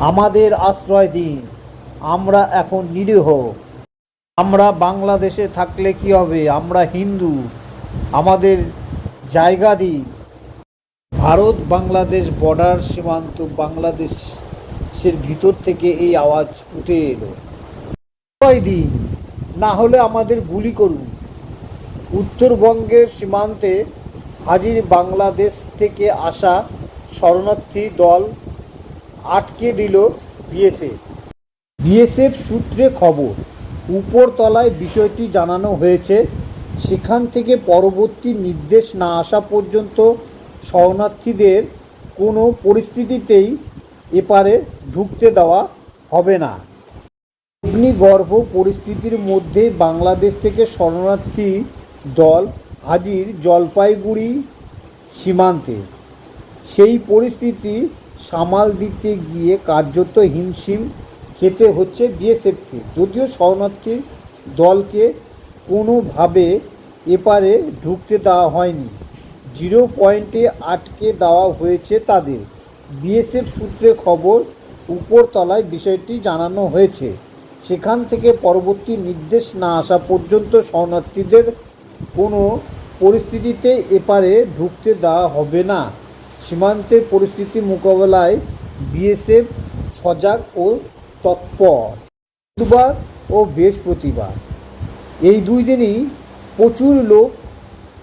আমাদের আশ্রয় দিন। আমরা এখন নিরীহ। আমরা বাংলাদেশে থাকলে কি হবে? আমরা হিন্দু। আমাদের জায়গা দিন। ভারত, বাংলাদেশ বর্ডার সীমান্ত বাংলাদেশের ভিতর থেকে এই আওয়াজ উঠে এলো। দিন। না হলে আমাদের গুলি করুন। উত্তরবঙ্গের সীমান্তে হাজির বাংলাদেশ থেকে আসা শরণার্থী দল আটকে দিল বিএসএফ। বিএসএফ সূত্রে খবর, উপরতলায় বিষয়টি জানানো হয়েছে, সেখান থেকে পরবর্তী নির্দেশ না আসা পর্যন্ত শরণার্থীদের কোনো পরিস্থিতিতেই এপারে ঢুকতে দেওয়া হবে না। অগ্নিগর্ভ পরিস্থিতির মধ্যে বাংলাদেশ থেকে শরণার্থী দল হাজির জলপাইগুড়ি সীমান্তে। সেই পরিস্থিতি সামাল দিতে গিয়ে কার্যত হিমশিম খেতে হচ্ছে বিএসএফকে। যদিও শরণার্থী দলকে কোনোভাবে এপারে ঢুকতে দেওয়া হয়নি। জিরো পয়েন্টে আটকে দেওয়া হয়েছে তাদের। বিএসএফ সূত্রে খবর, উপরতলায় বিষয়টি জানানো হয়েছে। সেখান থেকে পরবর্তী নির্দেশ না আসা পর্যন্ত শরণার্থীদের কোনো পরিস্থিতিতে এপারে ঢুকতে দেওয়া হবে না। সীমান্তের পরিস্থিতি মোকাবেলায় বিএসএফ সজাগ ও তৎপর। বুধবার ও বৃহস্পতিবার। এই দুই দিনই প্রচুর লোক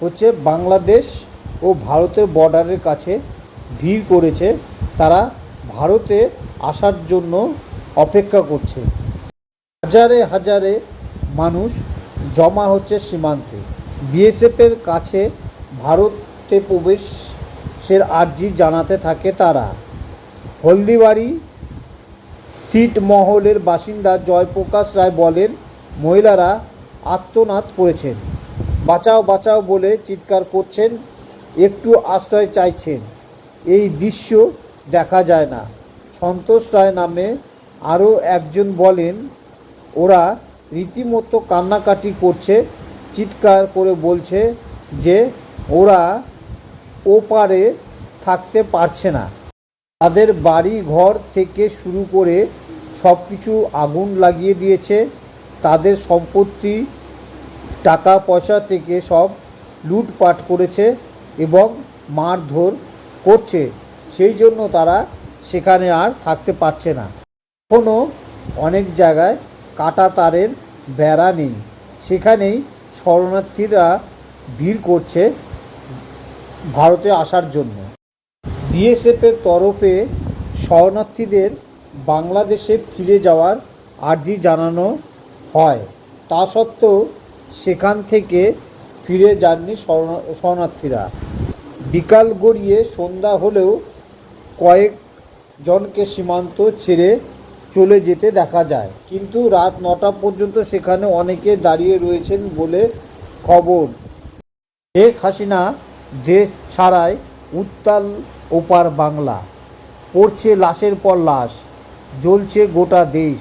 হচ্ছে বাংলাদেশ ও ভারতের বর্ডারের কাছে ভিড় করেছে। তারা ভারতে আসার জন্য অপেক্ষা করছে। হাজারে হাজারে মানুষ জমা হচ্ছে সীমান্তে। বিএসএফের কাছে ভারতে প্রবেশের আর্জি জানাতে থাকে তারা। হলদিবাড়ি ছিটমহলের বাসিন্দা জয়প্রকাশ রায় বলেন, মহিলারা আত্মনাদ করেছেন। বাঁচাও বাঁচাও বলে চিৎকার করছেন, একটু আশ্রয় চাইছেন। এই দৃশ্য দেখা যায় না। সন্তোষ রায় নামে আরও একজন বলেন, ওরা রীতিমতো কান্নাকাটি করছে। চিৎকার করে বলছে যে, ওরা ওপারে থাকতে পারছে না। তাদের বাড়ি ঘর থেকে শুরু করে সব কিছু আগুন লাগিয়ে দিয়েছে। তাদের সম্পত্তি টাকা পয়সা থেকে সব লুটপাট করেছে এবং মারধর করছে। সেই জন্য তারা সেখানে আর থাকতে পারছে না। এখনও অনেক জায়গায় কাটা তারের বেড়া নেই। সেখানেই শরণার্থীরা ভিড় করছে। ভারতে আসার জন্য। বিএসএফের তরফে শরণার্থীদের বাংলাদেশে ফিরে যাওয়ার আর্জি জানানো হয়। তা সত্ত্বেও সেখান থেকে ফিরে যাননি শরণার্থীরা। বিকাল গড়িয়ে সন্ধ্যা হলেও কয়েক জনকে সীমান্ত ছেড়ে চলে যেতে দেখা যায়। কিন্তু রাত নটা পর্যন্ত সেখানে অনেকে দাঁড়িয়ে রয়েছেন বলে খবর। শেখ হাসিনা দেশ ছাড়ায় উত্তাল ওপার বাংলা। পড়ছে লাশের পর লাশ, জ্বলছে গোটা দেশ।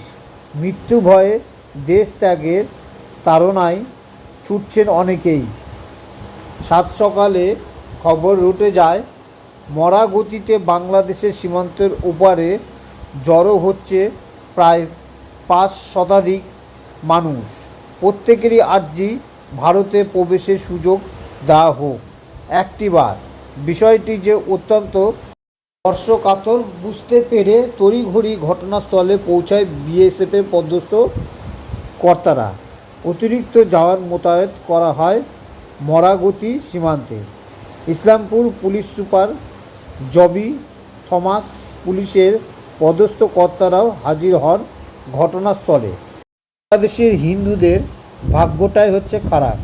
মৃত্যু ভয়ে দেশ ত্যাগের তাড়নায় ছুটছেন অনেকেই। সাত সকালে খবর রুটে যায়, মরা গতিতে বাংলাদেশের সীমান্তের ওপারে জড়ো হচ্ছে প্রায় পাঁচ শতাধিক মানুষ। প্রত্যেকেরই আর্জি ভারতে প্রবেশের সুযোগ দেওয়া হোক। একটিবার বিষয়টি যে অত্যন্ত স্পর্শকাতর, বুঝতে পেরে তড়িঘড়ি ঘটনাস্থলে পৌঁছায় বিএসএফের পদস্থ কর্তারা। অতিরিক্ত জওয়ান মোতায়েত করা হয় মরাগতি সীমান্তে। Islampur police super Joby Thomas পুলিশের পদস্থ কর্তারাও হাজির হন ঘটনাস্থলে। বাংলাদেশের হিন্দুদের ভাগ্যটাই হচ্ছে খারাপ।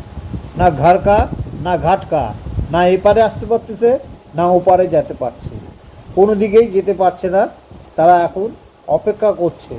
না ঘাড়কা না ঘাটকা না এপারে আসতে পারতেছে, না ওপারে যেতে পারছে। কোনো দিকেই যেতে পারছে না, তারা এখন অপেক্ষা করছে।